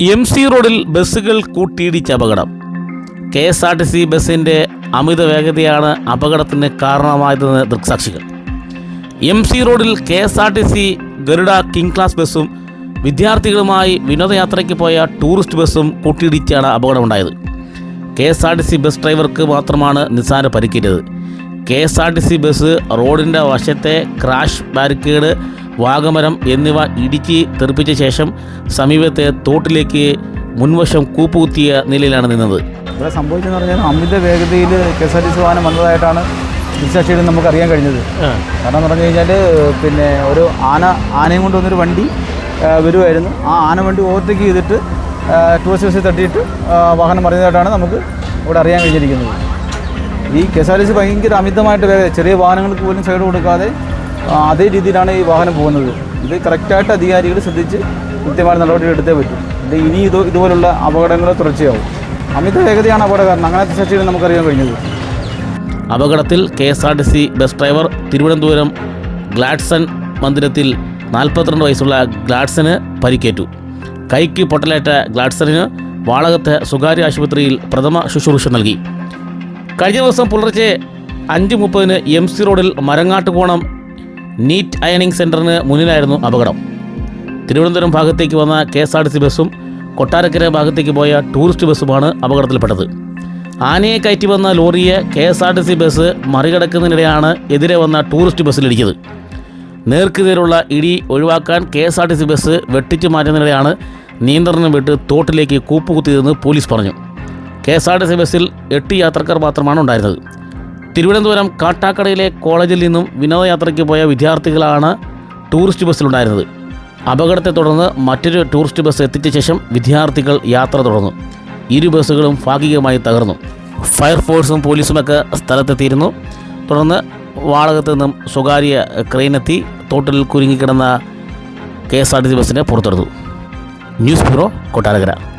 M C റോഡിൽ ബസ്സുകൾ കൂട്ടിയിടിച്ച് അപകടം. K S R T C ബസ്സിന്റെ അമിത വേഗതയാണ് അപകടത്തിന് കാരണമായതെന്ന് ദൃക്സാക്ഷികൾ. എം സി റോഡിൽ K S R T C Garuda king class ബസ്സും വിദ്യാർത്ഥികളുമായി വിനോദയാത്രയ്ക്ക് പോയ ടൂറിസ്റ്റ് ബസ്സും കൂട്ടിയിടിച്ചാണ് അപകടമുണ്ടായത്. K S R T C bus ഡ്രൈവർക്ക് മാത്രമാണ് നിസ്സാര പരിക്കേറ്റത്. K S R T C bus റോഡിന്റെ വശത്തെ ക്രാഷ് ബാരിക്കേഡ് വാഗമരം എന്നിവ ഇടിച്ച് തെറിപ്പിച്ച ശേഷം സമീപത്തെ തോട്ടിലേക്ക് മുൻവശം കൂപ്പുകുത്തിയ നിലയിലാണ് നിന്നത്. ഇവിടെ സംഭവിച്ചെന്ന് പറഞ്ഞാൽ അമിത വേഗതയിൽ K S R T C വാഹനം വന്നതായിട്ടാണ് ദൃശ്സാക്ഷിയിൽ നമുക്ക് അറിയാൻ കഴിഞ്ഞത്. കാരണം എന്ന് പറഞ്ഞു കഴിഞ്ഞാൽ പിന്നെ ഒരു ആന ആനയും കൊണ്ട് വന്നൊരു വണ്ടി വരുമായിരുന്നു ആ ആന വണ്ടി ഓവർടേക്ക് ചെയ്തിട്ട് ടൂറിസ്റ്റ് ബസ്സിൽ തട്ടിയിട്ട് വാഹനം മറിഞ്ഞതായിട്ടാണ് നമുക്ക് ഇവിടെ അറിയാൻ കഴിഞ്ഞിരിക്കുന്നത്. ഈ K S R T C ഭയങ്കര അമിതമായിട്ട് വേഗത ചെറിയ വാഹനങ്ങൾക്ക് പോലും സൈഡ് കൊടുക്കാതെ അതേ രീതിയിലാണ് ഈ വാഹനം പോകുന്നത്. ഇത് കറക്റ്റായിട്ട് അധികാരികൾ ശ്രദ്ധിച്ച് കൃത്യമായ നടപടി എടുത്തേ പറ്റും. ഇത് ഇനി ഇത് ഇതുപോലുള്ള അപകടങ്ങൾ തുടർച്ചയാവും. അമിത വേഗതയാണ് അപകട കാരണം. അങ്ങനത്തെ സാക്ഷികൾ നമുക്കറിയാൻ കഴിഞ്ഞത്. അപകടത്തിൽ K S R T C bus driver Thiruvananthapuram Gladson മന്ദിരത്തിൽ നാൽപ്പത്തിരണ്ട് വയസ്സുള്ള ഗ്ലാഡ്സന് പരിക്കേറ്റു. കൈക്ക് പൊട്ടലേറ്റ ഗ്ലാഡ്സണിന് വാളകത്ത് സ്വകാര്യ ആശുപത്രിയിൽ പ്രഥമ ശുശ്രൂഷ നൽകി. കഴിഞ്ഞ ദിവസം പുലർച്ചെ അഞ്ച് മുപ്പതിന് എം സി റോഡിൽ മരങ്ങാട്ടുകോണം നീറ്റ് അയണിംഗ് സെന്ററിന് മുന്നിലായിരുന്നു അപകടം. തിരുവനന്തപുരം ഭാഗത്തേക്ക് വന്ന K S R T C ബസ്സും കൊട്ടാരക്കര ഭാഗത്തേക്ക് പോയ ടൂറിസ്റ്റ് ബസ്സുമാണ് അപകടത്തിൽപ്പെട്ടത്. ആനയെ കയറ്റി വന്ന ലോറിയെ K S R T C bus മറികടക്കുന്നതിനിടെയാണ് എതിരെ വന്ന ടൂറിസ്റ്റ് ബസ്സിലിടിച്ചത് നേർക്കുനേരുള്ള ഇടി ഒഴിവാക്കാൻ K S R T C bus വെട്ടിച്ചു മാറ്റുന്നതിനിടെയാണ് നിയന്ത്രണം വിട്ട് തോട്ടിലേക്ക് കൂപ്പുകുത്തിയതെന്ന് പോലീസ് പറഞ്ഞു. K S R T C ബസ്സിൽ എട്ട് യാത്രക്കാർ മാത്രമാണ് ഉണ്ടായിരുന്നത്. തിരുവനന്തപുരം കാട്ടാക്കടയിലെ കോളേജിൽ നിന്നും വിനോദയാത്രയ്ക്ക് പോയ വിദ്യാർത്ഥികളാണ് ടൂറിസ്റ്റ് ബസ്സിലുണ്ടായിരുന്നത്. അപകടത്തെ തുടർന്ന് മറ്റൊരു ടൂറിസ്റ്റ് ബസ് എത്തിച്ച ശേഷം വിദ്യാർത്ഥികൾ യാത്ര തുടർന്നു. ഇരു ബസ്സുകളും ഭാഗികമായി തകർന്നു. ഫയർഫോഴ്സും പോലീസുമൊക്കെ സ്ഥലത്തെത്തിയിരുന്നു. തുടർന്ന് വാളകത്ത് നിന്നും സ്വകാര്യ ക്രെയിനെത്തി തോട്ടിൽ കുരുങ്ങിക്കിടന്ന K S R T C ബസ്സിനെ പുറത്തെടുത്തു. News bureau Kottarakkara.